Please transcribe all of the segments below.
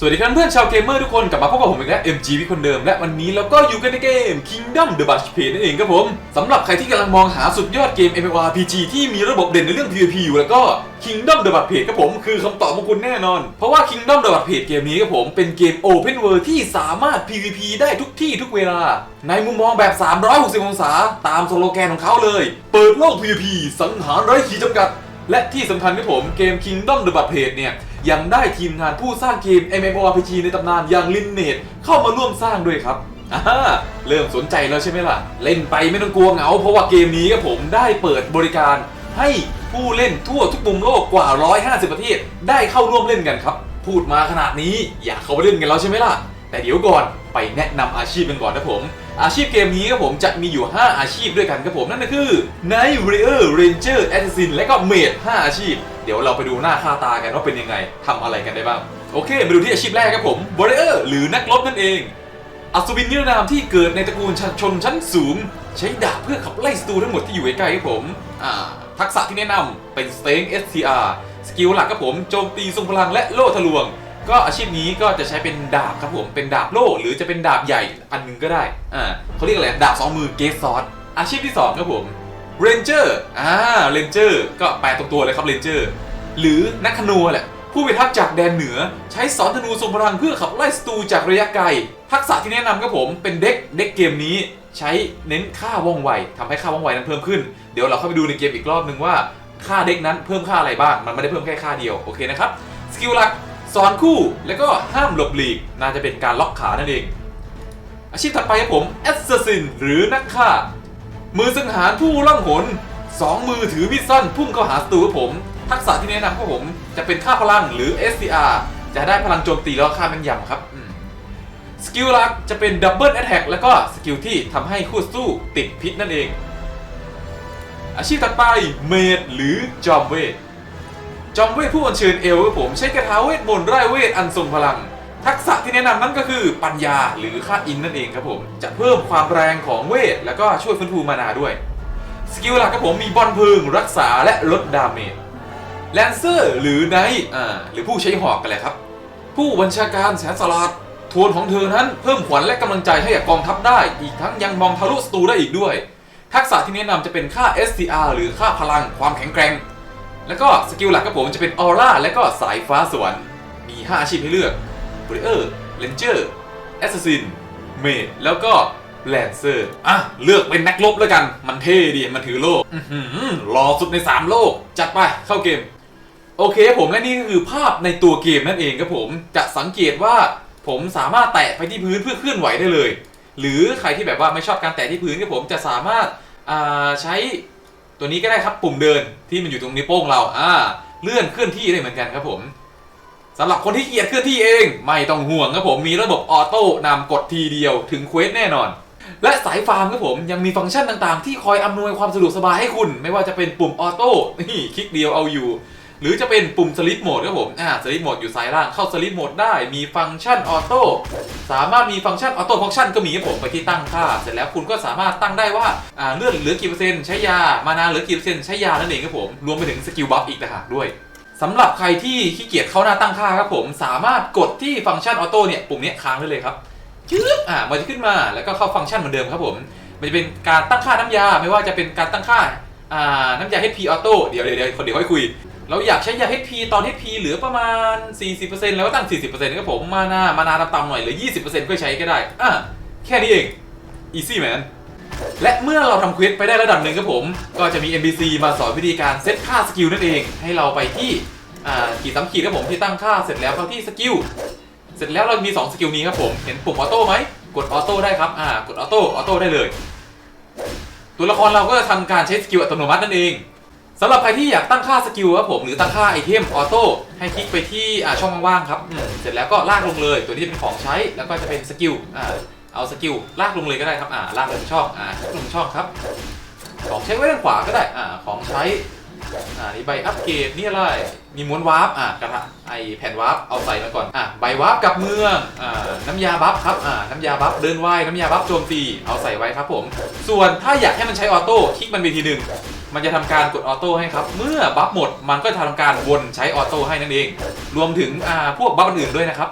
สวัสดีครับเพื่อนชาวเกมเมอร์ทุกคนกลับมาพบกับผมอีกแล้ว MG วิคนเดิมและวันนี้เราก็อยู่กันในเกม Kingdom The Butch Page นั่นเองครับผมสำหรับใครที่กำลังมองหาสุดยอดเกม MMORPG ที่มีระบบเด่นในเรื่อง PVP อยู่แล้วก็ Kingdom The Butch Page ครับผมคือคำตอบของคุณแน่นอน เพราะว่า Kingdom The Butch Page เกมนี้ครับผมเป็นเกม Open World ที่สามารถ PVP ได้ทุกที่ทุกเวลา ในมุมมองแบบ 360 องศา ตามสโลแกนของเขาเลย เปิดโลก PVP สังหารไร้ขีดจำกัด และที่สำคัญครับผมเกม Kingdom The Butch Page เนี่ยยังได้ทีมงานผู้สร้างเกม MMORPG ในตำนานอย่างลินเนตเข้ามาร่วมสร้างด้วยครับอ่าเริ่มสนใจแล้วใช่ไหมล่ะ เล่นไปไม่ต้องกลัวเหงา เพราะว่าเกมนี้ครับผมได้เปิดบริการ ให้ผู้เล่นทั่วทุกมุมโลกกว่า 150 ประเทศ ได้เข้าร่วมเล่นกันครับ พูดมาขนาดนี้อยากเข้าไปเล่นกันแล้วใช่ไหมล่ะ แต่เดี๋ยวก่อนไปแนะนำอาชีพกันก่อนนะผม อาชีพเกมนี้ครับผมจะมีอยู่ 5 อาชีพด้วยกันครับผม นั่นก็คือ Night Warrior Ranger Assassin และก็ Mage 5 อาชีพ เดี๋ยวเราไปดูหน้าค่าตากันว่าเป็นยังไงทำอะไรกันได้บ้าง โอเค มาดูที่อาชีพแรกครับผม Warrior หรือนักรบนั่นเอง อัศวินนิรนามที่เกิดในตระกูลชนชั้นสูง ใช้ดาบเพื่อขับไล่ศัตรูทั้งหมดที่อยู่ใกล้ๆครับผมอ่าทักษะที่แนะนำเป็น Strength STR สกิลหลักครับผมโจมตีทรงพลังและโล่ทะลวง ก็อาชีพนี้ก็จะใช้เป็นดาบครับผมเป็นดาบโล่หรือจะเป็นดาบใหญ่อันหนึงก็ได้อ่าเขาเรียกอะไรดาบสองมือเกสซอสอาชีพที่สองครับผมเรนเจอร์อ่าเรนเจอร์ก็แปลตรงตัวเลยครับเรนเจอร์หรือนักธนูแหละผู้พิทักษ์จากแดนเหนือใช้สอนธนูทรงพลังเพื่อขับไล่ศัตรูจากระยะไกล ทักษะที่แนะนำครับผมเป็นเด็กเด็กเกมนี้ใช้เน้นค่าว่องไวทำให้ค่าว่องไวนั้นเพิ่มขึ้น เดี๋ยวเราเข้าไปดูในเกมอีกรอบนึงว่าค่าเด็กนั้นเพิ่มค่าอะไรบ้าง มันไม่ได้เพิ่มแค่ค่าเดียว โอเคนะครับ สกิลหลัก สอนคู่แล้วก็ห้ามหลบหลีก น่าจะเป็นการล็อกขานั่นเอง อาชีพถัดไปครับผมแอสซัสซินหรือนักฆ่า มือสังหารผู้ล่องหนสองมือถือมีดสั้นพุ่งเข้าหาศัตรูครับผม ทักษะที่แนะนำครับผมจะเป็นค่าพลังหรือ SDR จะได้พลังโจมตีแล้วค่าแม่นยำครับสกิลหลักจะเป็นดับเบิลแอ t แทกแล้วก็สกิลที่ทำให้คู่สู้ติดพิษนั่นเอง อาชีพถัดไปเมดหรือจอมเวท จอมเวทผู้อัญเชิญเอลครับผมใช้กระทาเวทมนต์ไร้เวทอันทรงพลัง ทักษะที่แนะนำนั่นก็คือปัญญาหรือค่าอินนั่นเองครับผมจะเพิ่มความแรงของเวท แล้วก็ช่วยฟื้นฟูมานาด้วย สกิลหลักครับผมมีบอลพึงรักษาและลดดาเมจแลนเซอร์หรือไนท์อ่าหรือผู้ใช้หอกกันแหละครับ ผู้บัญชาการแสนสลัดทวนของเธอนั้นเพิ่มขวัญและกำลังใจให้กับกองทัพได้ อีกทั้งยังมองทะลุศัตรูได้อีกด้วย ทักษะที่แนะนำจะเป็นค่า STR หรือค่าพลังความแข็งแกร่ง แล้วก็สกิลหลักครับผมจะเป็นออร่าและก็สายฟ้าสวรรค์มี 5 อาชีพให้เลือกบริเออร์เลนเจอร์แอสซัสซินเมดแล้วก็แลนเซอร์อะ เลือกเป็นนักรบแล้วกัน มันเท่ดี มันถือโล่อื้ออสุดใน 3 โลก จัดไปเข้าเกม โอเคผมและนี่ก็คือภาพในตัวเกมนั่นเองครับผมจะสังเกตว่าผมสามารถแตะไปที่พื้นเพื่อเคลื่อนไหวได้เลย หรือใครที่แบบว่าไม่ชอบการแตะที่พื้นครับผมจะสามารถาใช้ ตัวนี้ก็ได้ครับปุ่มเดินที่มันอยู่ตรงนิ้วโป้งเราอ่าเลื่อนเคลื่อนที่ได้เหมือนกันครับผมสำหรับคนที่เกียดเคลื่อนที่เอง ไม่ต้องห่วงครับผมมีระบบออโต้นำกดทีเดียวถึงเควสแน่นอน และสายฟาร์มครับผมยังมีฟังก์ชันต่างๆ ที่คอยอำนวยความสะดวกสบายให้คุณ ไม่ว่าจะเป็นปุ่มออโต้นี่คลิกเดียวเอาอยู่ หรือจะเป็นปุ่มสลิปโหมดครับผมอ่าสลิปโหมดอยู่ซ้ายล่างเข้าสลิปโหมดได้มีฟังก์ชันออโต้สามารถมีฟังก์ชันออโต้ฟังก์ชันก็มีครับผมไปที่ตั้งค่า เสร็จแล้วคุณก็สามารถตั้งได้ว่าอ่าเลือดเหลือกี่เปอร์เซ็นต์ใช้ยามานาเหลือกี่เปอร์เซ็นต์ใช้ยานั่นเองครับผมรวมไปถึงสกิลบัฟอีกต่างหากด้วยสำหรับใครที่ขี้เกียจเข้าหน้าตั้งค่าครับผมสามารถกดที่ฟังก์ชันออโต้เนี่ยปุ่มนี้ค้างได้เลยครับจึ๊บอ่ามันจะขึ้นมาแล้วก็เข้าฟังก์ชันเหมือนเดิมครับผม มันจะเป็นการตั้งค่าน้ำยา ไม่ว่าจะเป็นการตั้งค่าอ่าน้ำยา HP ออโต้เดี๋ยวเดี๋ยวเดี๋ยวคนเดี๋ยวค่อยคุย เราอยากใช้ยา HP ตอน HP เหลือประมาณ 40%แล้วก็ตั้ง 40%ครับผม มานามานาต่ำๆหน่อยเหลือ 20%ก็ใช้ก็ได้ อะ แค่นี้เอง easy man และเมื่อเราทำควิสไปได้ระดับหนึ่งครับผม ก็จะมี NPC มาสอนวิธีการเซตค่าสกิลนั่นเอง ให้เราไปที่อ่าขีดสามขีดครับผมที่ตั้งค่าเสร็จแล้วเข้าที่สกิล เสร็จแล้วเรามี 2 สกิลนี้ครับผม เห็นปุ่มออโต้ไหม กดออโต้ได้ครับ อ่า กดออโต้ ออโต้ได้เลย ตัวละครเราก็จะทำการใช้สกิลอัตโนมัตินั่นเอง สำหรับใครที่อยากตั้งค่าสกิลครับผมหรือตั้งค่าไอเทมออโต้ให้คลิกไปที่ช่องว่างๆครับเสร็จแล้วก็ลากลงเลย ตัวนี้จะเป็นของใช้แล้วก็จะเป็นสกิลเอาสกิลลากลงเลยก็ได้ครับลากลงช่องอ่าคลิกลงช่องครับ ของใช้ไว้ด้านขวาก็ได้อของใช้อ่านี่ใบอัปเกรดนี่อะไร มีม้วนวาร์ปอ่ากระทะไอแผ่นวาร์ปเอาใส่มาก่อนอ่าใบวาร์ปกับเมืองอ่าน้ำยาบัฟครับอ่าน้ำยาบัฟเดินไวน้ำยาบัฟโจมตีเอาใส่ไว้ครับผม ส่วนถ้าอยากให้มันใช้ออโต้คลิกมันไปทีหนึ่ง มันจะทำการกดออโต้ให้ครับ เมื่อบัฟหมดมันก็จะทำการวนใช้ออโต้ให้นั่นเอง รวมถึงอ่าพวกบัฟอื่นๆด้วยนะครับ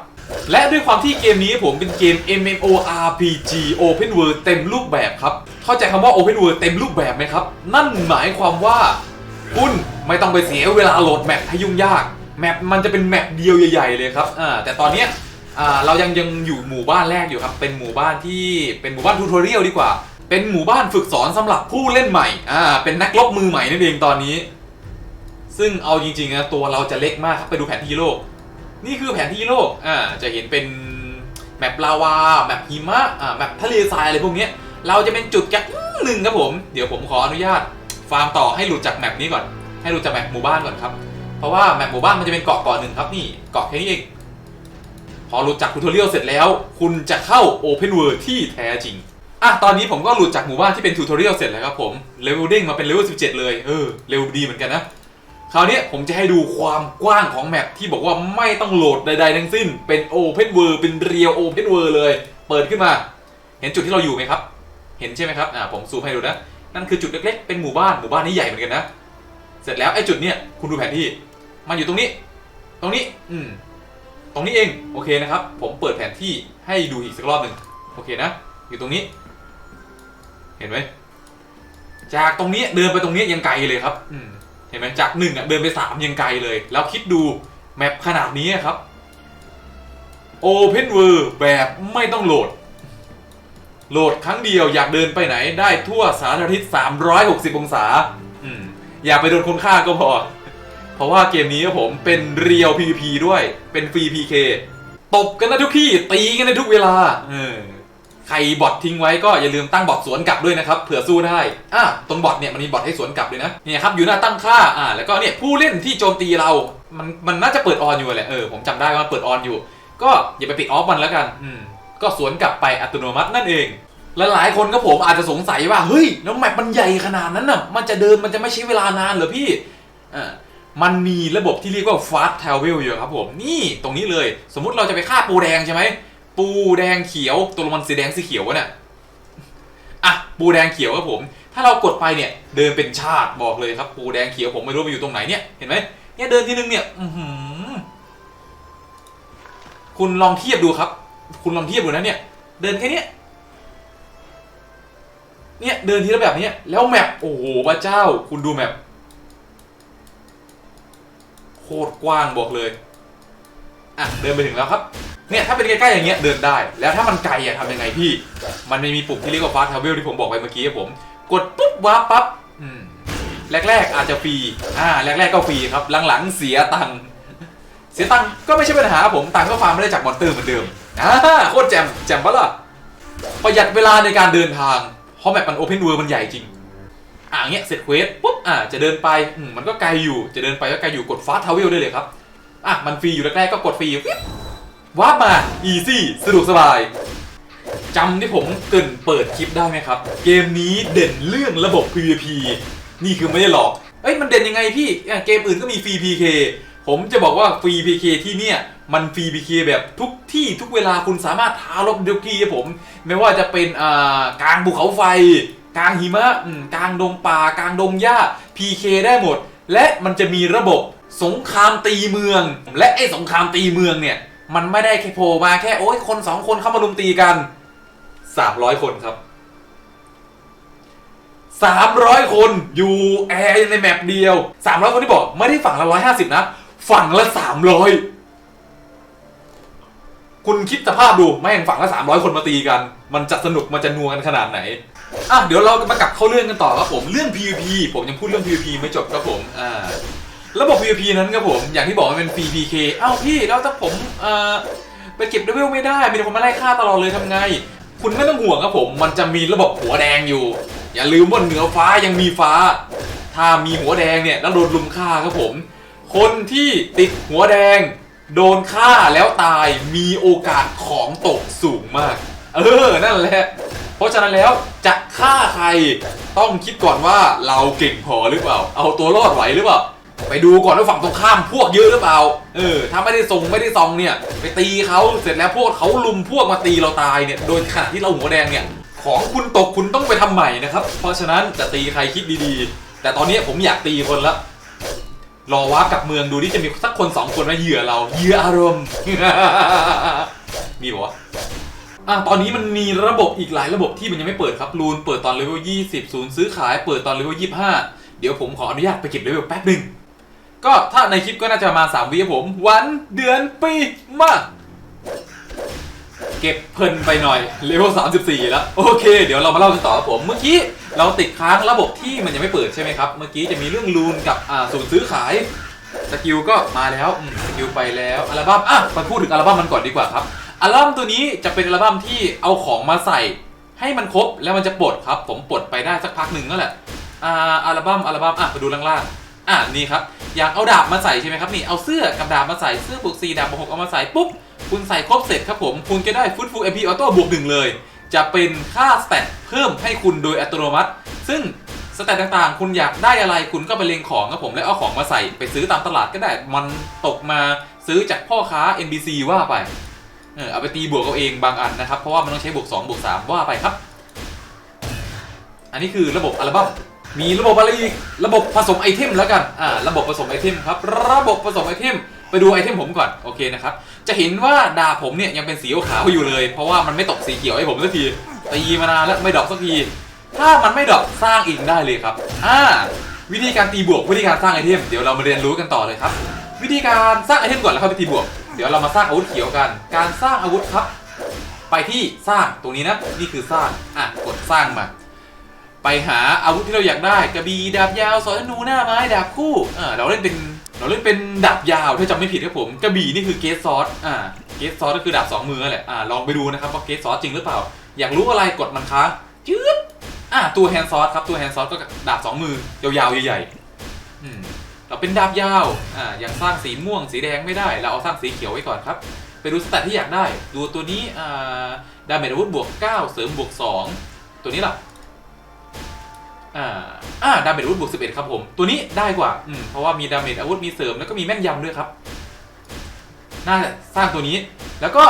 และด้วยความที่เกมนี้ผมเป็นเกม MMORPG Open World เต็มรูปแบบครับ เข้าใจคำว่า Open World เต็มรูปแบบไหมครับ นั่นหมายความว่าคุณไม่ต้องไปเสียเวลาโหลดแมปให้ยุ่งยาก แมปมันจะเป็นแมปเดียวใหญ่ๆเลยครับอ่าแต่ตอนเนี้ยอ่าเรายังยังอยู่หมู่บ้านแรกอยู่ครับ เป็นหมู่บ้านที่เป็นหมู่บ้านทูทอเรียลดีกว่า เป็นหมู่บ้านฝึกสอนสำหรับผู้เล่นใหม่ อ่า เป็นนักรบมือใหม่นั่นเองตอนนี้ ซึ่งเอาจริงๆนะตัวเราจะเล็กมากครับไปดูแผนที่โลก นี่คือแผนที่โลก อ่า จะเห็นเป็นแมปลาวา แมปหิมะ อ่า แมปทะเลทรายอะไรพวกนี้ เราจะเป็นจุดแค่หนึ่งครับผม เดี๋ยวผมขออนุญาต ฟาร์มต่อให้หลุดจากแมปนี้ก่อน ให้หลุดจากแมปหมู่บ้านก่อนครับ เพราะว่าแมปหมู่บ้านมันจะเป็นเกาะเกาะหนึ่งครับนี่เกาะแค่นี้เอง พอหลุดจากทูทอเรียลเสร็จแล้ว คุณจะเข้า Open World ที่แท้จริง อะตอนนี้ผมก็หลุดจากหมู่บ้านที่เป็นทูทอเรียลเสร็จแล้วครับผมเลเวลเด้งมาเป็นเลเวล17 เลยเออเร็วดีเหมือนกันนะคราวนี้ผมจะให้ดูความกว้างของแมปที่บอกว่าไม่ต้องโหลดใดๆทั้งสิ้น เป็น Open World เป็นเรียว Open World เลย เปิดขึ้นมา เห็นจุดที่เราอยู่ไหมครับ เห็นใช่ไหมครับอ่าผมซูมให้ดูนะ นั่นคือจุดเล็กๆ เป็นหมู่บ้านหมู่บ้านนี้ใหญ่เหมือนกันนะ เสร็จแล้วไอ้จุดเนี้ยคุณดูแผนที่ มันอยู่ตรงนี้ ตรงนี้ อืม ตรงนี้เอง โอเคนะครับ ผมเปิดแผนที่ให้ดูอีกสักรอบหนึ่งโอเคนะ อยู่ตรงนี้ เห็นไหมจากตรงนี้เดินไปตรงนี้ยังไกลเลยครับอืมเห็นไหมจากหนึ่งอะเดินไปสามยังไกลเลย แล้วคิดดูแมปขนาดนี้ครับ Open World แบบไม่ต้องโหลด โหลดครั้งเดียวอยากเดินไปไหนได้ทั่วสารทิศ360 องศาอืมอย่าไปโดนคนฆ่าก็พอ เพราะว่าเกมนี้ครับผมเป็นเรียว PVP ด้วยเป็นฟรี PK ตบกันได้ทุกที่ตีกันได้ทุกเวลา เออ ใครบอททิ้งไว้ก็อย่าลืมตั้งบอทสวนกลับด้วยนะครับเผื่อสู้ได้อะตรงบอทเนี่ยมันมีบอทให้สวนกลับด้วยนะเนี่ยครับอยู่หน้าตั้งค่าอ่าแล้วก็เนี่ยผู้เล่นที่โจมตีเรา มันมันน่าจะเปิดออนอยู่แหละเออผมจำได้ว่าเปิดออนอยู่ ก็อย่าไปปิดออฟมันแล้วกันอืมก็สวนกลับไปอัตโนมัตินั่นเองและหลายคนก็ผมอาจจะสงสัยว่าเฮ้ยแล้วแมปมันใหญ่ขนาดนั้นน่ะมันจะเดินมันจะไม่ใช้เวลานานเหรอพี่อ่ามันมีระบบที่เรียกว่า fast travel อยู่ครับผม นี่ตรงนี้เลย สมมุติเราจะไปฆ่าปูแดงใช่ไหม ปูแดงเขียวตัวละมันสีแดงสีเขียววะเนี่ยอะปูแดงเขียวครับผม ถ้าเรากดไปเนี่ยเดินเป็นชาติบอกเลยครับ ปูแดงเขียวผมไม่รู้ไปอยู่ตรงไหนเนี่ยเห็นไหมเนี่ยเดินทีนึงเนี่ยอืคุณลองเทียบดูครับ คุณลองเทียบดูนะเนี่ย เดินแค่เนี้ยเนี่ยเดินทีละแบบนี้แล้วแมปโอ้โหพระเจ้า คุณดูแมปโคตรกว้างบอกเลย อะ เดินไปถึงแล้วครับ เนี่ยถ้าเป็นใกล้ๆอย่างเงี้ยเดินได้ แล้วถ้ามันไกลอะทำยังไงพี่ มันไม่มีปุ่มที่เรียกว่า fast travel ที่ผมบอกไปเมื่อกี้ครับผม กดปุ๊บวาร์ปปั๊บอืมแรกๆอาจจะฟรีอ่าแรกๆก็ฟรีครับหลังๆเสียตังค์เสียตังค์ก็ไม่ใช่ปัญหาผมตังค์ก็ฟาร์มไม่ได้จากมอนเตอร์เหมือนเดิมอ่าโคตรแจ่มแจ่มปะล่ะประหยัดเวลาในการเดินทางเพราะแบบมันโอเพนเวิร์มันใหญ่จริงอ่าเงี้ยเสร็จเควสปุ๊บอ่าจะเดินไปอืมมันก็ไกลอยู่จะเดินไปก็ไกลอยู่กดฟาสทาวเวลได้เลยครับอะมันฟรีอยู่แรกๆก็กดฟรีปิ๊บ วามา อีซี่ สะดวกสบายจำที่ผมเกินเปิดคลิปได้ไหมครับ เกมนี้เด่นเรื่องระบบ PVP นี่คือไม่ได้หลอก เอ้ยมันเด่นยังไงพี่เกมอื่นก็มีฟรี PK ผมจะบอกว่าฟรี PK ที่เนี่ยมันฟรี PK แบบทุกที่ทุกเวลาคุณสามารถท้าลบทุกที่ครับผม ไม่ว่าจะเป็นอ่ากลางภูเขาไฟ กลางหิมะกลางดงป่ากลางดงหญ้า PK ได้หมด และมันจะมีระบบสงครามตีเมือง และไอ้สงครามตีเมืองเนี่ย มันไม่ได้แค่โผล่มาแค่โอ้ยคนสองคนเข้ามาลุมตีกัน300คนครับ300คนอยู่แอร์ในแมปเดียว300คนที่บอกไม่ได้ฝั่งละ150นะ ฝั่งละ300คุณคิดสภาพดูแม่งฝั่งละ300คนมาตีกัน มันจะสนุกมันจะนัวกันขนาดไหนอะเดี๋ยวเรามากลับเข้าเรื่องกันต่อครับผมเรื่อง PVP ผมยังพูดเรื่อง PVP ไม่จบครับผมอ่า ระบบ PVP นั้นครับผม อย่างที่บอกมันเป็นฟรี PK เอ้าพี่แล้วถ้าผมเอ่อไปเก็บเลเวลไม่ได้ มีคนมาไล่ฆ่าตลอดเลยทำไง คุณไม่ต้องห่วงครับผม มันจะมีระบบหัวแดงอยู่ อย่าลืมว่าเหนือฟ้ายังมีฟ้า ถ้ามีหัวแดงเนี่ยแล้วโดนลุมฆ่าครับผม คนที่ติดหัวแดง โดนฆ่าแล้วตายมีโอกาสของตกสูงมาก เออ นั่นแหละ เพราะฉะนั้นแล้วจะฆ่าใครต้องคิดก่อนว่าเราเก่งพอหรือเปล่า เอาตัวรอดไหวหรือเปล่า ไปดูก่อนว่าฝั่งตรงข้ามพวกเยอะหรือเปล่า เออ ถ้าไม่ได้ส่งไม่ได้ซองเนี่ย ไปตีเขาเสร็จแล้วพวกเขาลุมพวกมาตีเราตายเนี่ย โดยขณะที่เราหัวแดงเนี่ย ของคุณตกคุณต้องไปทำใหม่นะครับ เพราะฉะนั้นจะตีใครคิดดีๆ แต่ตอนนี้ผมอยากตีคนละ รอวาร์ปกลับเมืองดูที่จะมีสักคนสองคนมาเหยื่อเราเหยื่ออารมณ์ มีบอกวะอะตอนนี้มันมีระบบอีกหลายระบบที่มันยังไม่เปิดครับรูนเปิดตอนเลเวล20 ศูนย์ซื้อขายเปิดตอนเลเวล25 เดี๋ยวผมขออนุญาตไปเก็บเลเวลแป๊บหนึ่ง ก็ถ้าในคลิปก็น่าจะประมาณ3วิผม วันเดือนปีมาเก็บเพลินไปหน่อยเลเวล34 แล้ว โอเค เดี๋ยวเรามาเล่ากันต่อครับผม เมื่อกี้เราติดค้างระบบที่มันยังไม่เปิดใช่ไหมครับ เมื่อกี้จะมีเรื่องรูนกับอ่าศูนย์ซื้อขายสกิลก็มาแล้วสกิลไปแล้วอัลบั้มอะมาพูดถึงอัลบั้มมันก่อนดีกว่าครับอัลบั้มตัวนี้จะเป็นอัลบั้มที่เอาของมาใส่ ให้มันครบแล้วมันจะปลดครับ ผมปลดไปได้สักพักหนึ่งนั่นแหละอ่าอัลบั้มอัลบั้มอะมาดูล่างๆอะนี่ครับ อยากเอาดาบมาใส่ใช่ไหมครับนี่เอาเสื้อกับดาบมาใส่เสื้อบวก4ดาบบวก6เอามาใส่ปุ๊บคุณใส่ครบเสร็จครับผมคุณจะได้ฟุตฟูเอ็มพีออโต้บวกหนึ่งเลย จะเป็นค่าสเตตเพิ่มให้คุณโดยอัตโนมัติ ซึ่งสเตตต่างๆ คุณอยากได้อะไรคุณก็ไปเลงของครับผม แล้วเอาของมาใส่ไปซื้อตามตลาดก็ได้มันตกมาซื้อจากพ่อค้า NBC ว่าไปเออเอาไปตีบวกเอาเองบางอันนะครับ เพราะว่ามันต้องใช้บวก2บวก3ว่าไปครับ อันนี้คือระบบอัลบั้ม มีระบบอะไรอีก ระบบผสมไอเทมแล้วกัน อ่า ระบบผสมไอเทมครับ ระบบผสมไอเทม ไปดูไอเทมผมก่อน โอเคนะครับ จะเห็นว่าดาบผมเนี่ยยังเป็นสีขาวอยู่เลย เพราะว่ามันไม่ตกสีเขียวให้ผมสักทีตีมานานแล้วไม่ดรอปสักที ถ้ามันไม่ดรอปสร้างอีกได้เลยครับ อ่า วิธีการตีบวกวิธีการสร้างไอเทม เดี๋ยวเรามาเรียนรู้กันต่อเลยครับ วิธีการสร้างไอเทมก่อนแล้วค่อยไปตีบวก เดี๋ยวเรามาสร้างอาวุธเขียวกัน การสร้างอาวุธครับ ไปที่สร้างตรงนี้นะ นี่คือสร้าง อะ กดสร้างมา ไปหาอาวุธที่เราอยากได้กระบี่ดาบยาวสอยธนูหน้าไม้ดาบคู่อ่าเราเล่นเป็นเราเล่นเป็นดาบยาวถ้าจำไม่ผิดครับผมกระบี่นี่คือเกสซอสอ่าเกสซอสก็คือดาบสองมือแหละอ่าลองไปดูนะครับว่าเกสซอสจริงหรือเปล่า อยากรู้อะไรกดมันค้างจืดอ่าตัวแฮนด์ซอสครับตัวแฮนด์ซอสก็ดาบสองมือยาวๆใหญ่ๆอืมเราเป็นดาบยาวอ่ายังสร้างสีม่วงสีแดงไม่ได้ เราเอาสร้างสีเขียวไว้ก่อนครับไปดูสแตทที่อยากได้ ดูตัวนี้อ่าดาเมจอาวุธบวก 9 เสริมบวก 2 ตัวนี้ล่ะ อ่าอ่าดาเมจอาวุธบวก11 ครับผม ตัวนี้ได้กว่าอืมเพราะว่ามีดาเมจอาวุธมีเสริมแล้วก็มีแม่นยำด้วยครับ น่าสร้างตัวนี้ แล้วก็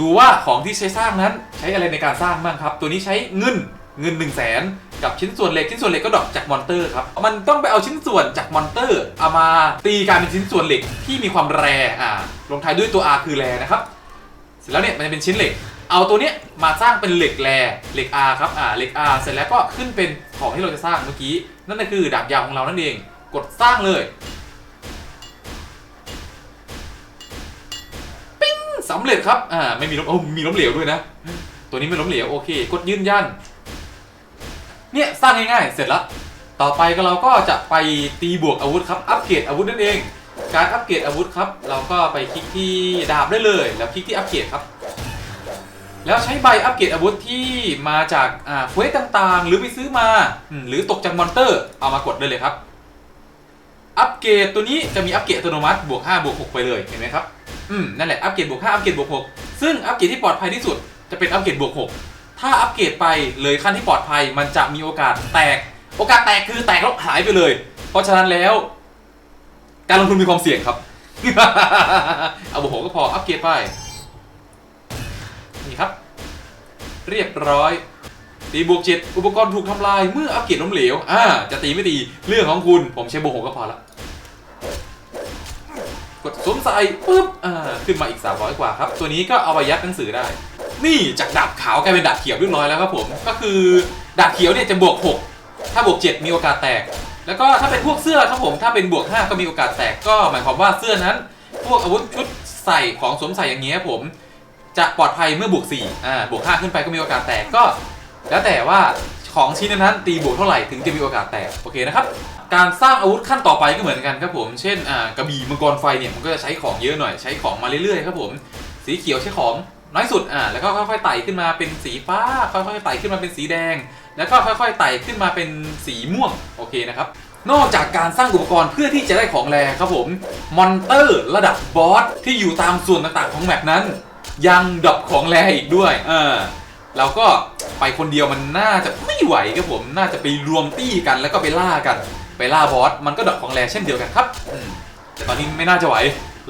ดูว่าของที่ใช้สร้างนั้นใช้อะไรในการสร้างบ้างครับ ตัวนี้ใช้เงินเงิน1 0 0 0 0แสนกับชิ้นส่วนเหล็กชิ้นส่วนเหล็กก็ดรอกจากมอนเตอร์ครับ มันต้องไปเอาชิ้นส่วนจากมอนเตอร์ เอามาตีกลายเป็นชิ้นส่วนเหล็กที่มีความแรอ่าลงท้ายด้วยตัว R คือแรนะครับ เสร็จแล้วเนี่ยมันจะเป็นชิ้นเหล็ก เอาตัวเนี้ยมาสร้างเป็นเหล็กแรเหล็ก R ครับอ่าเหล็ก R เสร็จแล้วก็ขึ้นเป็นของที่เราจะสร้างเมื่อกี้ นั่นก็คือดาบยาวของเรานั่นเอง กดสร้างเลยปิ้งสำเร็จครับอ่าไม่มีล้มโอ้มีล้มเหลวด้วยนะ ตัวนี้ไม่ล้มเหลวโอเค กดยืนยัน เนี่ยสร้างง่ายๆเสร็จแล้วต่อไปก็เราก็จะไปตีบวกอาวุธครับอัปเกรดอาวุธนั่นเอง การอัปเกรดอาวุธครับ เราก็ไปคลิกที่ดาบได้เลย แล้วคลิกที่อัปเกรดครับ แล้วใช้ใบอัปเกรดอาวุธที่มาจากอ่าเควสต่างๆ หรือไปซื้อมาหรือตกจากมอนเตอร์เอามากดได้เลยครับ อัปเกรดตัวนี้จะมีอัปเกรดอัตโนมัติบวก5บวก6ไปเลยเห็นไหมครับอืมนั่นแหละอัปเกรดบวก5อัปเกรดบวก6ซึ่งอัปเกรดที่ปลอดภัยที่สุดจะเป็นอัปเกรดบวก6ถ้าอัปเกรดไปเลยขั้นที่ปลอดภัยมันจะมีโอกาสแตก โอกาสแตกคือแตกแล้วหายไปเลย เพราะฉะนั้นแล้ว การลงทุนมีความเสี่ยงครับ เอาบวกหกก็พออัปเกรดไปีครับ เรียบร้อย ตีบวกเจ็ดอุปกรณ์ถูกทำลายเมื่ออัปเกรดล้มเหลว อ่า จะตีไม่ตีเรื่องของคุณ ผมใช้บวกหกก็พอละกดสวมใส่ปุ๊บ อ่า ขึ้นมาอีก300กว่าครับ ตัวนี้ก็เอาไปยัดหนังสือได้ นี่จากดาบขาวกลายเป็นดาบเขียวเรียบร้อยแล้วครับผม ก็คือดาบเขียวเนี่ยจะบวก6ถ้าบวก7มีโอกาสแตก แล้วก็ถ้าเป็นพวกเสื้อครับผม ถ้าเป็นบวก5ก็มีโอกาสแตก ก็หมายความว่าเสื้อนั้น พวกอาวุธชุดใส่ของสวมใส่อย่างเงี้ยผม จะปลอดภัยเมื่อบวก4อ่าบวก5ขึ้นไปก็มีโอกาสแตกก็ แล้วแต่ว่าของชิ้นนั้นตีบวกเท่าไหร่ถึงจะมีโอกาสแตกโอเคนะครับการสร้างอาวุธขั้นต่อไปก็เหมือนกันครับผม เช่นอ่ากระบี่มังกรไฟเนี่ยมันก็จะใช้ของเยอะหน่อยใช้ของมาเรื่อยๆครับผม สีเขียวใช้ของน้อยสุดอ่าแล้วก็ค่อยๆไต่ขึ้นมาเป็นสีฟ้า ค่อยๆไต่ขึ้นมาเป็นสีแดง แล้วก็ค่อยๆไต่ขึ้นมาเป็นสีม่วงโอเคนะครับนอกจากการสร้างอุปกรณ์เพื่อที่จะได้ของแรงครับผมมอนเตอร์ระดับบอสที่อยู่ตามส่วนต่างๆของแมปนั้น ยังดรอปของแรงอีกด้วยเออเราก็ไปคนเดียวมันน่าจะไม่ไหวครับผมน่าจะไปรวมตี้กันแล้วก็ไปล่ากัน ไปล่าบอสมันก็ดรอปของแรงเช่นเดียวกันครับอืมแต่ตอนนี้ไม่น่าจะไหว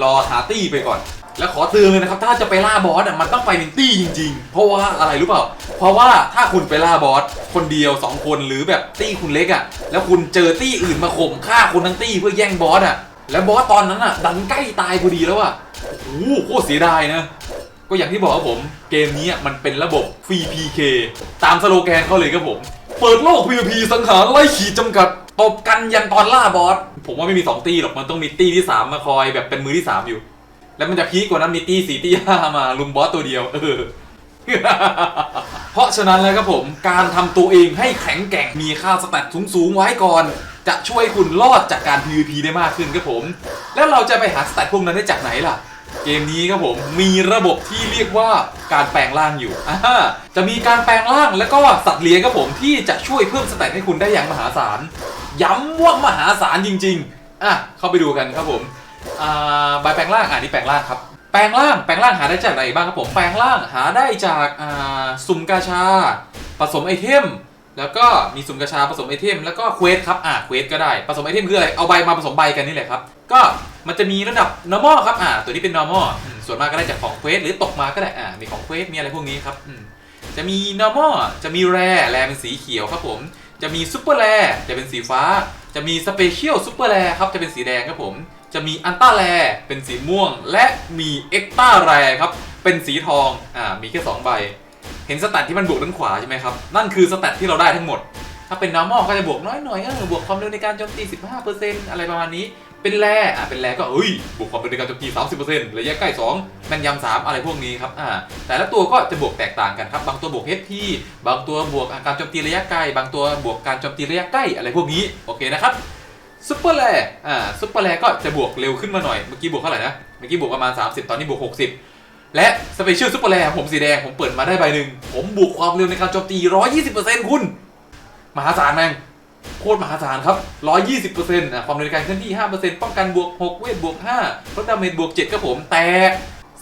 รอหาตี้ไปก่อน แล้วขอเตือนเลยนะครับ ถ้าจะไปล่าบอสอะมันต้องไปเป็นตี้จริง ๆ เพราะว่าอะไรรู้เปล่า เพราะว่าถ้าคุณไปล่าบอสคนเดียว 2 คนหรือแบบตี้คุณเล็กอะ แล้วคุณเจอตี้อื่นมาข่มฆ่าคนทั้งตี้เพื่อแย่งบอสอะ แล้วบอสตอนนั้นอะ ดันใกล้ตายพอดีแล้วอะโอ้โหโคตรเสียดายนะ ก็อย่างที่บอกครับผม เกมนี้มันเป็นระบบฟรี PK ตามสโลแกนเขาเลยครับผม เปิดโลก PVP สังหารไล่ขีดจำกัดตบกันยันตอนล่าบอส ผมว่าไม่มี 2 ตีหรอก มันต้องมีตีที่ 3 มาคอยแบบเป็นมือที่ 3 อยู่ แล้วมันจะพีคกว่านั้นมีตีสี่ตีห้ามาลุมบอสตัวเดียวเออเพราะฉะนั้นแล้วครับผมการทำตัวเองให้แข็งแกร่งมีค่าสแตทสูงๆไว้ก่อน จะช่วยคุณรอดจากการ PVP ได้มากขึ้นครับผม แล้วเราจะไปหาสแตทพวกนั้นได้จากไหนล่ะ เกมนี้ครับผมมีระบบที่เรียกว่าการแปลงร่างอยู่อ่าจะมีการแปลงร่างแล้วก็สัตว์เลี้ยงครับผมที่จะช่วยเพิ่มสแตทให้คุณได้อย่างมหาศาล ย้ำว่ามหาศาลจริง ๆอะเข้าไปดูกันครับผมอ่าใบแปลงร่างอ่านี่แปลงร่างครับแปลงร่างแปลงร่างหาได้จากไหนบ้างครับผมแปลงร่างหาได้จากอ่าสุ่มกาชา ผสมไอเทม แล้วก็มีสุ่มกาชาผสมไอเทมแล้วก็เควสครับอ่าเควสก็ได้ผสมไอเทมคืออะไรเอาใบมาผสมใบกันนี่แหละครับ ก็มันจะมีระดับ normal ครับอ่าตัวนี้เป็น normal อืมส่วนมากก็ได้จากของเควสหรือตกมาก็ได้อ่ามีของเควสมีอะไรพวกนี้ครับอืมจะมี normal จะมี rare rare เป็นสีเขียวครับผม จะมี super rare จะเป็นสีฟ้า จะมี special super rare ครับจะเป็นสีแดงครับผม จะมีอันต้าแร่เป็นสีม่วง และมีเอ็กต้าแร่ครับเป็นสีทองอ่ามีแค่2ใบ เห็นสแตทที่มันบวกด้านขวาใช่ไหมครับ นั่นคือสแตทที่เราได้ทั้งหมด ถ้าเป็น normal ก็จะบวกน้อยหน่อยเออบวกความเร็วในการโจมตี 15%อะไรประมาณนี้ เป็นแร่อะเป็นแร่ก็เอ้ย บวกความเร็วในการโจมตี 30%ระยะใกล้ 2 แม่นยำ3อะไรพวกนี้ครับอ่าแต่ละตัวก็จะบวกแตกต่างกันครับ บางตัวบวก HP บางตัวบวกการโจมตีระยะไกล บางตัวบวกการโจมตีระยะใกล้อะไรพวกนี้โอเคนะครับซุปเปอร์แรอ่าซุปเปอร์แรก็จะบวกเร็วขึ้นมาหน่อย เมื่อกี้บวกเท่าไหร่นะ เมื่อกี้บวกประมาณ 30 ตอนนี้บวก 60 และสเปเชียลซุปเปอร์แรผมสีแดงผมเปิดมาได้ใบหนึ่งผมบวกความเร็วในการโจมตี 120%คุณ มหาศาลแม่งโคตรมหาศาลครับ 120%อะความเร็วในการเคลื่อนที่ 5%ป้องกันบวก 6 เวทบวก5ลดดาเมจบวก 7 ครับผม แต่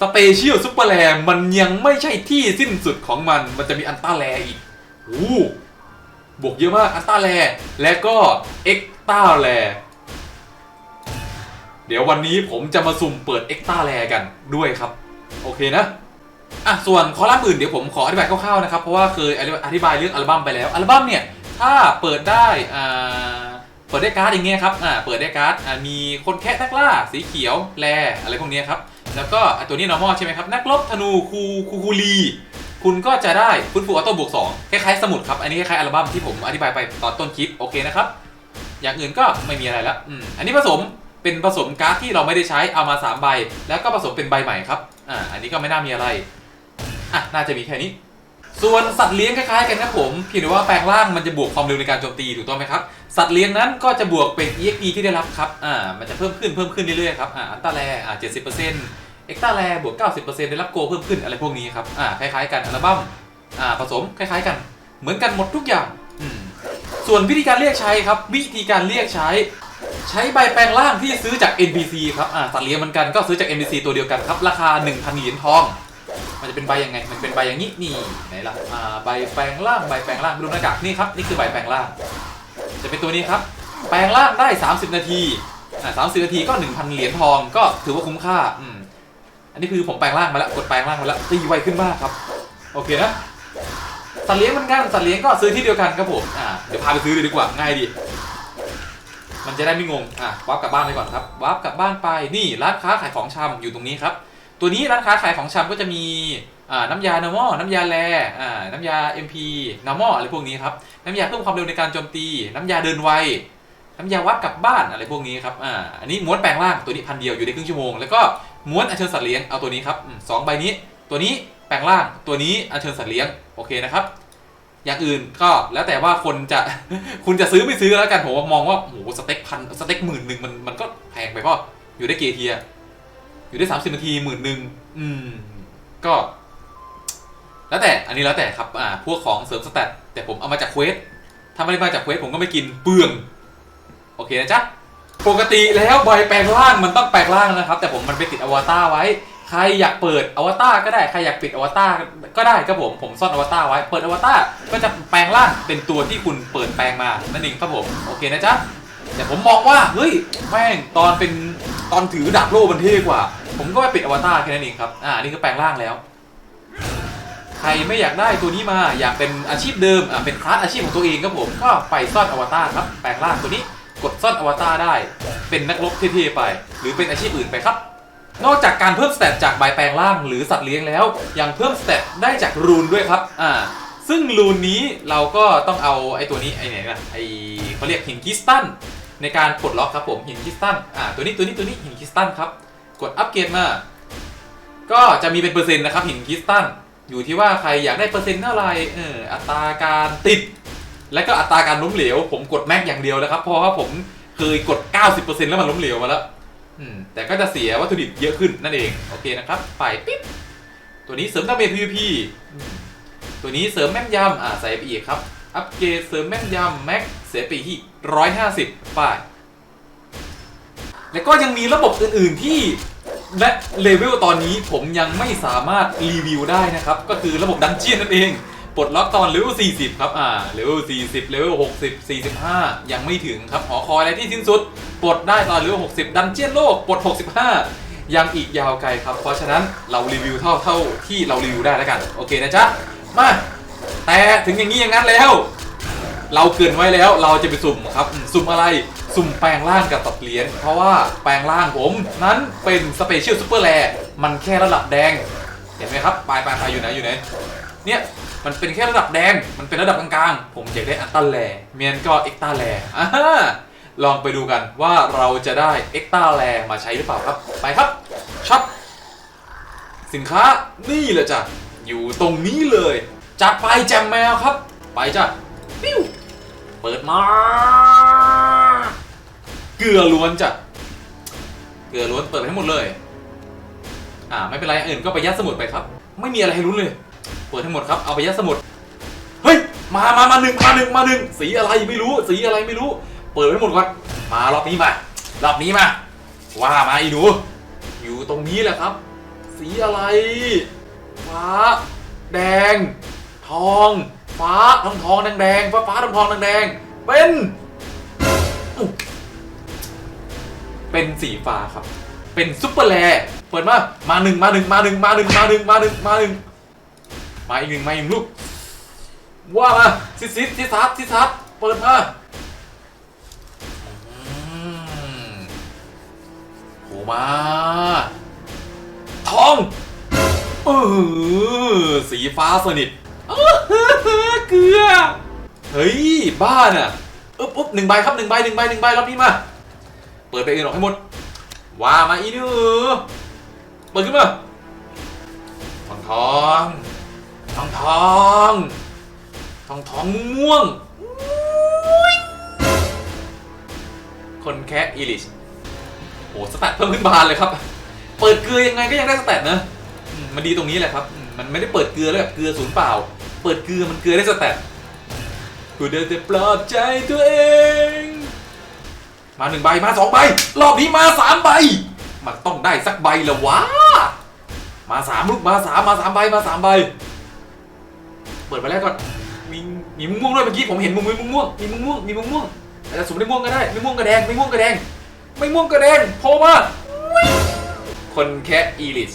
สเปเชียลซุปเปอร์แรมันยังไม่ใช่ที่สิ้นสุดของมัน มันจะมีอันต้าแรอีกโอ้บวกเยอะมากอันต้าแลและก็เอ็กต้าแลเดี๋ยววันนี้ผมจะมาสุ่มเปิดเอ็กต้าแลกันด้วยครับ โอเคนะอะส่วนคอลัมน์อื่นเดี๋ยวผมขออธิบายคร่าวๆนะครับเพราะว่าเคยอธิบายเรื่องอัลบั้มไปแล้วอัลบั้มเนี่ยถ้าเปิดได้อ่าเปิดได้การ์ดอย่างเงี้ยครับอ่าเปิดได้การ์ดอ่ามีคนแคะนักล่าสีเขียวแลอะไรพวกนี้ครับแล้วก็ตัวนี้ normal ใช่ไหมครับนักรบธนูคูคูคูลีคุณก็จะได้ฟื้นฟูออโต้บวก2คล้ายๆสมุดครับ อันนี้คล้ายๆอัลบั้มที่ผมอธิบายไปตอนต้นคลิปโอเคนะครับ อย่างอื่นก็ไม่มีอะไรแล้วอืมอันนี้ผสมเป็นผสมการ์ดที่เราไม่ได้ใช้เอามา 3 ใบ แล้วก็ผสมเป็นใบใหม่ครับ อ่าอันนี้ก็ไม่น่ามีอะไรอะน่าจะมีแค่นี้ ส่วนสัตว์เลี้ยงคล้ายๆกันนะผมเพียงแต่ว่าแปลงร่างมันจะบวกความเร็วในการโจมตีถูกต้องไหมครับสัตว์เลี้ยงนั้นก็จะบวกเป็น EXP ที่ได้รับครับอ่ามันจะเพิ่มขึ้นเพิ่มขึ้นเรื่อยๆครับอ่าอันตาแรอ่า70%เอ็กตาแรบวก90%ได้รับโกเพิ่มขึ้นอะไรพวกนี้ครับอ่าคล้ายๆกันอัลบั้มอ่าผสมคล้ายๆกัน เหมือนกันหมดทุกอย่างอืมส่วนวิธีการเรียกใช้ครับ วิธีการเรียกใช้ ใช้ใบแปลงร่างที่ซื้อจาก NPC ครับ อ่าสัตว์เลี้ยงเหมือนกันก็ซื้อจาก NPC ตัวเดียวกันครับ ราคา 1,000เหรียญทอง มันจะเป็นใบยังไง มันเป็นใบอย่างนี้นี่ไหนล่ะ อ่า ใบแปลงร่าง ใบแปลงร่างดูหน้ากากนี่ครับ นี่คือใบแปลงร่าง จะเป็นตัวนี้ครับ แปลงร่างได้ 30 นาที อ่า30นาทีก็ 1,000 เหรียญทอง ก็ถือว่าคุ้มค่า อืม อันนี้คือผมแปลงร่างมาแล้ว กดแปลงร่างมาแล้ว ตีไวขึ้นมากครับ โอเคนะ สัตว์เลี้ยงเหมือนกัน สัตว์เลี้ยงก็ซื้อที่เดียวกันครับผม อ่า เดี๋ยวพาไปซื้อเลยดีกว่า ง่ายดี มันจะได้ไม่งง อะวาร์ปกลับบ้านไปก่อนครับวาร์ปกลับบ้านไป นี่ร้านค้าขายของชำอยู่ตรงนี้ครับ ตัวนี้ร้านค้าขายของชำก็จะมีอ่าน้ำยา normal น้ำยาแลอ่าน้ำยา MP normal อะไรพวกนี้ครับ น้ำยาเพิ่มความเร็วในการโจมตี น้ำยาเดินไว น้ำยาวัดกลับบ้านอะไรพวกนี้ครับ อ่า อันนี้ม้วนแปลงร่างตัวนี้พันเดียวอยู่ได้ครึ่งชั่วโมง แล้วก็ม้วนอัญเชิญสัตว์เลี้ยง เอาตัวนี้ครับสองใบนี้ ตัวนี้แปลงร่าง ตัวนี้อัญเชิญสัตว์เลี้ยง โอเคนะครับ อย่างอื่นก็แล้วแต่ว่าคนจะ คุณจะซื้อไม่ซื้อแล้วกันผมว่ามองว่าโอ้โหสเต็กพันสเต็กหมื่นหนึ่งมันมันก็แพงไปเพราะอยู่ได้เกยร์เทียอยู่ได้30นาทีหมื่นหนึ่งอืม ก็ แล้วแต่อันนี้แล้วแต่ครับ อ่า พวกของเสริมสแตทแต่ผมเอามาจากเควสถ้าไม่ได้มาจากเควสผมก็ไม่กินเปลือง โอเคนะจ๊ะปกติแล้วใบแปลงร่างมันต้องแปลงร่างนะครับ แต่ผมมันไปติดอวตารไว้ ใครอยากเปิดอวตารก็ได้ใครอยากปิดอวตารก็ได้ครับผมผมซ่อนอวตารไว้ เปิดอวตารก็จะแปลงร่างเป็นตัวที่คุณเปิดแปลงมานั่นเองครับผมโอเคนะจ๊ะแต่ผมมองว่าเฮ้ยแม่งตอนเป็นตอนถือดาบโล่มันเท่กว่า ผมก็ไปปิดอวตารแค่นั้นเองครับอ่านี่คือแปลงร่างแล้วใครไม่อยากได้ตัวนี้มาอยากเป็นอาชีพเดิมอ่าเป็นคลาสอาชีพของตัวเองครับผมก็ไปซ่อนอวตารครับแปลงร่างตัวนี้กดซ่อนอวตารได้ เป็นนักรบเท่ๆไป หรือเป็นอาชีพอื่นไปครับ นอกจากการเพิ่มสเตตจากใบแปลงร่างหรือสัตว์เลี้ยงแล้ว ยังเพิ่มสเตตได้จากรูนด้วยครับอ่าซึ่งรูนนี้เราก็ต้องเอาไอ้ตัวนี้ไอ้ไหนนะไอ้เขาเรียกหินคริสตัลในการปลดล็อกครับผมหินคริสตัลอ่าตัวนี้ตัวนี้ตัวนี้หินคริสตัลครับ กดอัปเกรดมา ก็จะมีเป็นเปอร์เซ็นต์นะครับหินคริสตัลอยู่ที่ว่าใครอยากได้เปอร์เซ็นต์เท่าไหร่เอออัตราการติด และก็อัตราการล้มเหลว ผมกดแม็กอย่างเดียวนะครับเพราะว่าผมเคยกด 90%แล้วมันล้มเหลวมาแล้ว แต่ก็จะเสียวัตถุดิบเยอะขึ้นนั่นเอง โอเคนะครับไปปิ๊บตัวนี้เสริมดาเมจ PVP ตัวนี้เสริมแม่นยำอ่าใส่ไปอีกครับ อัปเกรดเสริมแม่นยำแม็กเสียไปที่150ป้าย แล้วก็ยังมีระบบอื่นๆที่และเลเวลตอนนี้ผมยังไม่สามารถรีวิวได้นะครับ ก็คือระบบดันเจียนนั่นเอง ปลดล็อกตอนเลเวล40 ครับอ่าเลเวล40เลเวล60 45 ยังไม่ถึงครับหอคอยอะไรที่สิ้นสุด ปลดได้ตอนเลเวล60 ดันเจียนโลกปลด 65 ยังอีกยาวไกลครับ เพราะฉะนั้นเรารีวิวเท่าเท่าที่เรารีวิวได้แล้วกัน โอเคนะจ๊ะ มา แต่ถึงอย่างนี้อย่างนั้นแล้ว เราเกินไว้แล้วเราจะไปสุ่มครับสุ่มอะไรสุ่มแปลงร่างกับตัดเหรียญเพราะว่าแปลงร่างผมนั้นเป็นสเปเชียลซูเปอร์แรมันแค่ระดับแดง เห็นไหมครับปลายปลายปลายอยู่ไหนอยู่ไหนเนี่ย มันเป็นแค่ระดับแดง มันเป็นระดับกลางๆ ผมอยากได้อัลตร้าแรเมียนก็เอ็กตร้าแรอ่าฮะลองไปดูกันว่าเราจะได้เอ็กตร้าแรมาใช้หรือเปล่าครับ ไปครับช็อปสินค้านี่แหละจ้ะ อยู่ตรงนี้เลย จัดไปแจมแมวครับ ไปจ้ะปิ้วเปิดมา เกลือล้วนจ้ะ เกลือล้วนเปิดให้หมดเลย อ่าไม่เป็นไรอันอื่นก็ไปยัดสมุดไปครับ ไม่มีอะไรให้รู้นเลย เปิดให้หมดครับ เอาไปยัดสมุด เฮ้ย มามามาหนึ่งมาหนึ่งมาหนึ่งสีอะไรไม่รู้ สีอะไรไม่รู้ เปิดให้หมดก่อน มารอบนี้มา รอบนี้มา ว่ามาอีหนู อยู่ตรงนี้แหละครับ สีอะไรฟ้า แดง ทอง ฟ้าทองทองแดงแดงฟ้าฟ้าทองทองแดงแดงเป็น เป็นสีฟ้าครับ เป็นซุปเปอร์แลเปิดมา มาหนึ่งมาหนึ่งมาหนึ่งมาหนึ่งมาหนึ่งมาหนึ่งมาหนึ่ง มาอีกหนึ่งมาอีกหนึ่งลูกว่ามาซิซิซิซัดซิซัดเปิดมาโผมา ทองเออสีฟ้าสนิทอื้ออเกลือ เฮ้ย บ้าน่ะอึ๊บอึ๊บหนึ่งใบครับหนึ่งใบหนึ่งใบหนึ่งใบรอบนี้มา เปิดไปอื่นออกให้หมด ว่ามาอีนูเปิดขึ้นมาทองทอง ทองทองทองทองม่วง คนแค่อีลิชโหสแตทเพิ่มขึ้นบานเลยครับ เปิดเกลือยังไงก็ยังได้สแตทนะมันดีตรงนี้แหละครับมมันไม่ได้เปิดเกลือแล้วแบบเกลือศูนย์เปล่า เปิดเกลือมันเกลือได้สแตทกูเดินแต่ปลอบใจตัวเอง มาหนึ่งใบมาสองใบ รอบนี้มาสามใบ มันต้องได้สักใบละวะ มาสามลูกมาสามมาสามใบมาสามใบ เปิดมาแล้วก่อน มีมีม่วงด้วยเมื่อกี้ผมเห็นมุมมีม่วงมีม่วงมีม่วงแต่สมมติม่วงก็ได้ไม่ม่วงก็แดงไม่ม่วงก็แดงไม่ม่วงก็แดงโผล่มาคนแค่อีลิส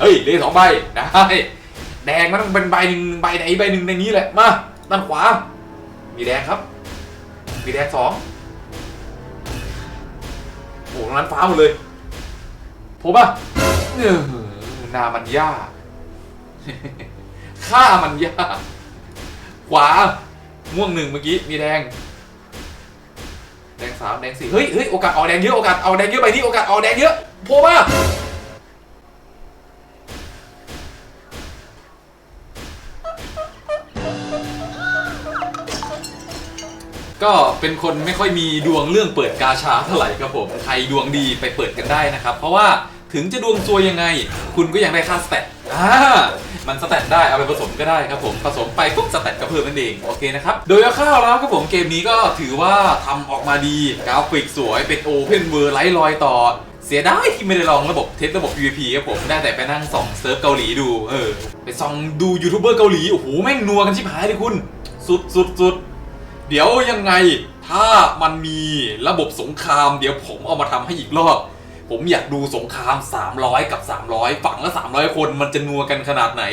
เฮ้ยเลยสองใบได้แดงมันต้องเป็นใบหนึ่งใบไหนใบหนึ่งในนี้แหละมาด้านขวา มีแดงครับ มีแดงสองโอ้โหตรงนั้นฟ้าหมดเลยโผล่มาเออนามันยาก ฆ่ามันยากขวาม่วงหนึ่งเมื่อกี้มีแดง แดงสามแดงสี่เฮ้ยเฮ้ยโอกาสออกแดงเยอะโอกาสออกแดงเยอะไปนี่โอกาสออกแดงเยอะโผล่มาก็เป็นคนไม่ค่อยมีดวงเรื่องเปิดกาชาเท่าไหร่ครับผมใครดวงดีไปเปิดกันได้นะครับ เพราะว่าถึงจะดวงซวยยังไง คุณก็ยังได้ค่าสแตทอ่า มันสแตทได้เอาไปผสมก็ได้ครับผมผสมไปปุ๊บสแตทก็เพิ่มนั่นเองโอเคนะครับโดยคร่าวๆแล้วครับผมเกมนี้ก็ถือว่าทำออกมาดีกราฟิกสวยเป็นโอเพนเวอร์ไร้รอยต่อเสียดายที่ไม่ได้ลองระบบเทสระบบ PVP ครับผมได้แต่ไปนั่งส่องเซิร์ฟเกาหลีดูเออไปส่องดูยูทูบเบอร์เกาหลีโอ้โหแม่งนัวกันชิบหายเลยคุณ สุดสุดสุดเดี๋ยวยังไงถ้ามันมีระบบสงคราม เดี๋ยวผมเอามาทำให้อีกรอบ ผมอยากดูสงคราม 300 กับ 300 ฝั่งละ 300 คนมันจะนัวกันขนาดไหน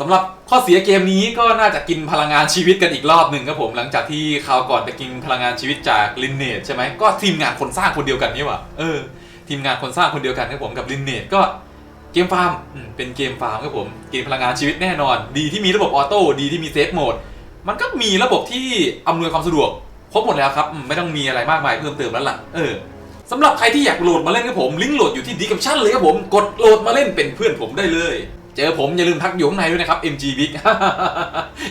สำหรับข้อเสียเกมนี้ก็น่าจะกินพลังงานชีวิตกันอีกรอบหนึ่งครับผมหลังจากที่คราวก่อนไปกินพลังงานชีวิตจากลินเนตใช่ไหมก็ทีมงานคนสร้างคนเดียวกันนี่หว่าเออทีมงานคนสร้างคนเดียวกันครับผมกับลินเนตก็เกมฟาร์มเป็นเกมฟาร์มครับผมกินพลังงานชีวิตแน่นอน ดีที่มีระบบออโต้ดีที่มีเซฟโหมดมันก็มีระบบที่อำนวยความสะดวกครบหมดแล้วครับไม่ต้องมีอะไรมากมายเพิ่มเติมแล้วล่ะเออ สำหรับใครที่อยากโหลดมาเล่นครับผม ลิงก์โหลดอยู่ที่ดีกับชั่นเลยครับผม กดโหลดมาเล่นเป็นเพื่อนผมได้เลย เจอผมอย่าลืมทักอยู่ข้างในด้วยนะครับ MG Big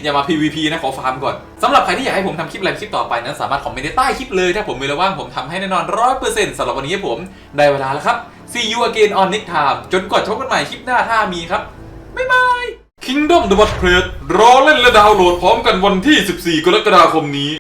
อย่ามา PVP นะขอฟาร์มก่อนสำหรับใครที่อยากให้ผมทำคลิปอะไรคลิปต่อไปนั้นสามารถคอมเมนต์ในใต้คลิปเลยถ้าผมมีเวลาว่างผมทำให้แน่นอนร้อยเปอร์เซ็นต์สำหรับวันนี้ครับผมได้เวลาแล้วครับ See you again on next time จนกว่าจะพบกันใหม่คลิปหน้าถ้ามีครับบ๊ายบาย Kingdom The Bot Plate รอเล่นและดาวน์โหลดพร้อมกันวันที่ 14 กรกฎาคมนี้